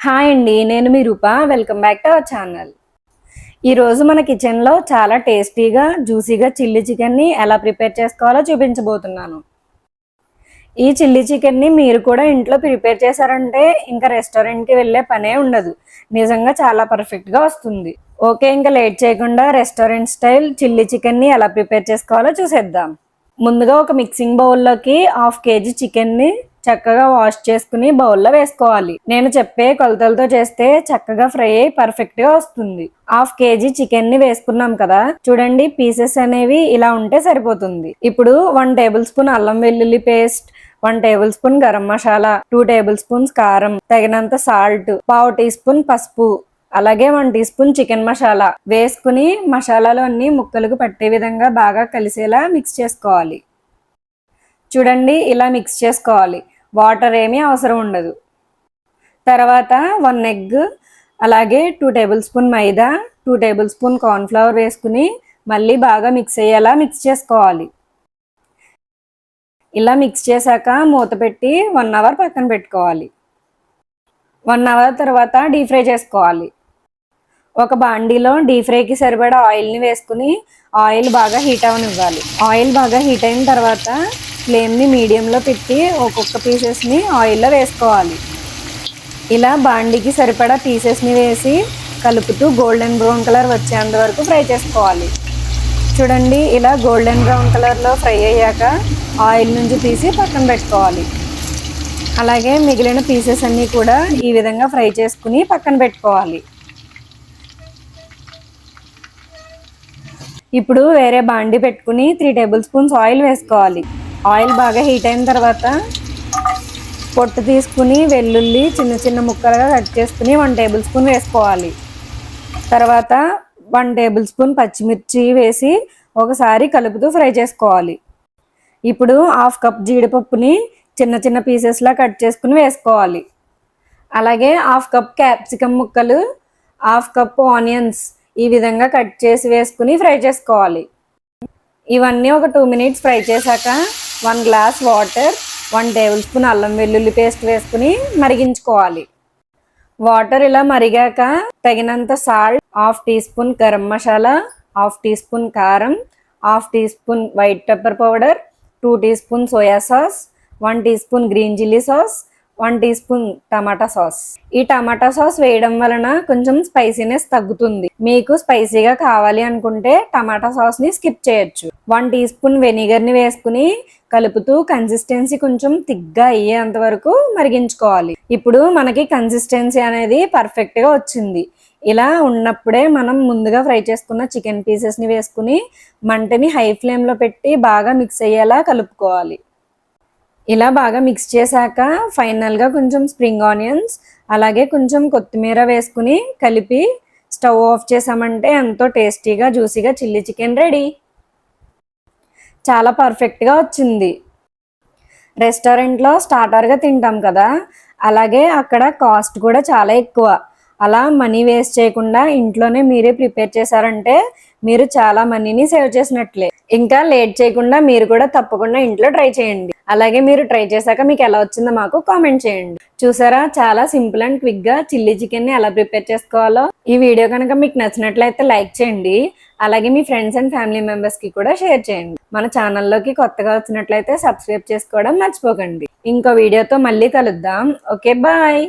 Hi అండి నేను మీ Roopa. Welcome back to our channel ఈరోజు మన కిచెన్లో చాలా టేస్టీగా జ్యూసీగా చిల్లీ చికెన్ని ఎలా ప్రిపేర్ చేసుకోవాలో చూపించబోతున్నాను. ఈ చిల్లీ చికెన్ని మీరు కూడా ఇంట్లో ప్రిపేర్ చేశారంటే ఇంకా రెస్టారెంట్కి వెళ్ళే పనే ఉండదు. నిజంగా చాలా పర్ఫెక్ట్గా వస్తుంది. ఓకే ఇంకా లేట్ చేయకుండా రెస్టారెంట్ స్టైల్ చిల్లీ చికెన్ని ఎలా ప్రిపేర్ చేసుకోవాలో చూసేద్దాం. ముందుగా ఒక మిక్సింగ్ బౌల్లోకి హాఫ్ కేజీ చికెన్ని చక్కగా వాష్ చేసుకుని బౌల్లో వేసుకోవాలి. నేను చెప్పే కొలతలతో చేస్తే చక్కగా ఫ్రై అయి పర్ఫెక్ట్గా వస్తుంది. హాఫ్ కేజీ చికెన్ని వేసుకున్నాం కదా? చూడండి పీసెస్ అనేవి ఇలా ఉంటే సరిపోతుంది. ఇప్పుడు వన్ టేబుల్ స్పూన్ అల్లం వెల్లుల్లి paste one tablespoon garam masala two tablespoons కారం తగినంత సాల్ట్ పావు టీ స్పూన్ పసుపు అలాగే one teaspoon chicken masala. వేసుకుని మసాలాలు అన్ని ముక్కలకు పట్టే విధంగా బాగా కలిసేలా మిక్స్ చేసుకోవాలి. చూడండి ఇలా మిక్స్ చేసుకోవాలి. వాటర్ ఏమీ అవసరం ఉండదు. తర్వాత వన్ ఎగ్ అలాగే two tablespoon maida two tablespoon cornflour వేసుకుని మళ్ళీ బాగా మిక్స్ అయ్యేలా మిక్స్ చేసుకోవాలి. ఇలా మిక్స్ చేశాక మూత పెట్టి వన్ అవర్ పక్కన పెట్టుకోవాలి. వన్ అవర్ తర్వాత డీప్ ఫ్రై చేసుకోవాలి. ఒక బాండీలో డీప్ ఫ్రైకి సరిపడా ఆయిల్ని వేసుకుని ఆయిల్ బాగా హీట్ అవనివ్వాలి. ఆయిల్ బాగా హీట్ అయిన తర్వాత ఫ్లేమ్ని మీడియంలో పెట్టి ఒక్కొక్క పీసెస్ని ఆయిల్లో వేసుకోవాలి. ఇలా బాండీకి సరిపడా పీసెస్ని వేసి కలుపుతూ గోల్డెన్ బ్రౌన్ కలర్ వచ్చేంత వరకు ఫ్రై చేసుకోవాలి. చూడండి ఇలా గోల్డెన్ బ్రౌన్ కలర్లో ఫ్రై అయ్యాక ఆయిల్ నుంచి తీసి పక్కన పెట్టుకోవాలి. అలాగే మిగిలిన పీసెస్ అన్నీ కూడా ఈ విధంగా ఫ్రై చేసుకుని పక్కన పెట్టుకోవాలి. ఇప్పుడు వేరే బాండి పెట్టుకుని త్రీ టేబుల్ స్పూన్స్ ఆయిల్ వేసుకోవాలి. ఆయిల్ బాగా హీట్ అయిన తర్వాత పొట్టు తీసుకుని వెల్లుల్లి చిన్న చిన్న ముక్కలుగా కట్ చేసుకుని వన్ టేబుల్ స్పూన్ వేసుకోవాలి. తర్వాత వన్ టేబుల్ స్పూన్ పచ్చిమిర్చి వేసి ఒకసారి కలుపుతూ ఫ్రై చేసుకోవాలి. ఇప్పుడు హాఫ్ కప్ జీడిపప్పుని చిన్న చిన్న పీసెస్లా కట్ చేసుకుని వేసుకోవాలి. అలాగే హాఫ్ కప్ క్యాప్సికమ్ ముక్కలు హాఫ్ కప్ ఆనియన్స్ ఈ విధంగా కట్ చేసి వేసుకుని ఫ్రై చేసుకోవాలి. ఇవన్నీ ఒక టూ మినిట్స్ ఫ్రై చేశాక one glass water one tablespoon అల్లం వెల్లుల్లి పేస్ట్ వేసుకుని మరిగించుకోవాలి. వాటర్ ఇలా మరిగాక తగినంత salt half teaspoon garam masala half teaspoon కారం half teaspoon white pepper powder two teaspoon soya sauce one teaspoon green chilli sauce one teaspoon tomato sauce. ఈ tomato sauce వేయడం వలన కొంచెం స్పైసీనెస్ తగ్గుతుంది. మీకు స్పైసీగా కావాలి అనుకుంటే టమాటా సాస్ని స్కిప్ చేయొచ్చు. వన్ టీ స్పూన్ వెనిగర్ని వేసుకుని కలుపుతూ కన్సిస్టెన్సీ కొంచెం థిక్గా అయ్యేంత వరకు మరిగించుకోవాలి. ఇప్పుడు మనకి కన్సిస్టెన్సీ అనేది పర్ఫెక్ట్గా వచ్చింది. ఇలా ఉన్నప్పుడే మనం ముందుగా ఫ్రై చేసుకున్న చికెన్ పీసెస్ని వేసుకుని మంటని హై ఫ్లేమ్లో పెట్టి బాగా మిక్స్ అయ్యేలా కలుపుకోవాలి. ఇలా బాగా మిక్స్ చేశాక ఫైనల్గా కొంచెం స్ప్రింగ్ ఆనియన్స్ అలాగే కొంచెం కొత్తిమీర వేసుకుని కలిపి స్టవ్ ఆఫ్ చేసామంటే ఎంతో టేస్టీగా జ్యూసీగా చిల్లీ చికెన్ రెడీ. చాలా పర్ఫెక్ట్గా వచ్చింది. రెస్టారెంట్లో స్టార్టర్గా తింటాం కదా అలాగే అక్కడ కాస్ట్ కూడా చాలా ఎక్కువ. అలా మనీ వేస్ట్ చేయకుండా ఇంట్లోనే మీరే ప్రిపేర్ చేశారంటే మీరు చాలా మనీని సేవ్ చేసినట్లే. ఇంకా లేట్ చేయకుండా మీరు కూడా తప్పకుండా ఇంట్లో ట్రై చేయండి. అలాగే మీరు ట్రై చేశాక మీకు ఎలా వచ్చిందో మాకు కామెంట్ చేయండి. చూసారా? చాలా సింపుల్ అండ్ క్విక్గా చిల్లీ చికెన్ని ఎలా ప్రిపేర్ చేసుకోవాలో? ఈ వీడియో కనుక మీకు నచ్చినట్లయితే లైక్ చేయండి. అలాగే మీ ఫ్రెండ్స్ అండ్ ఫ్యామిలీ మెంబర్స్కి కూడా షేర్ చేయండి. మన ఛానల్లోకి కొత్తగా వచ్చినట్లయితే సబ్స్క్రైబ్ చేసుకోవడం మర్చిపోకండి. ఇంకో వీడియోతో మళ్ళీ కలుద్దాం. Okay bye!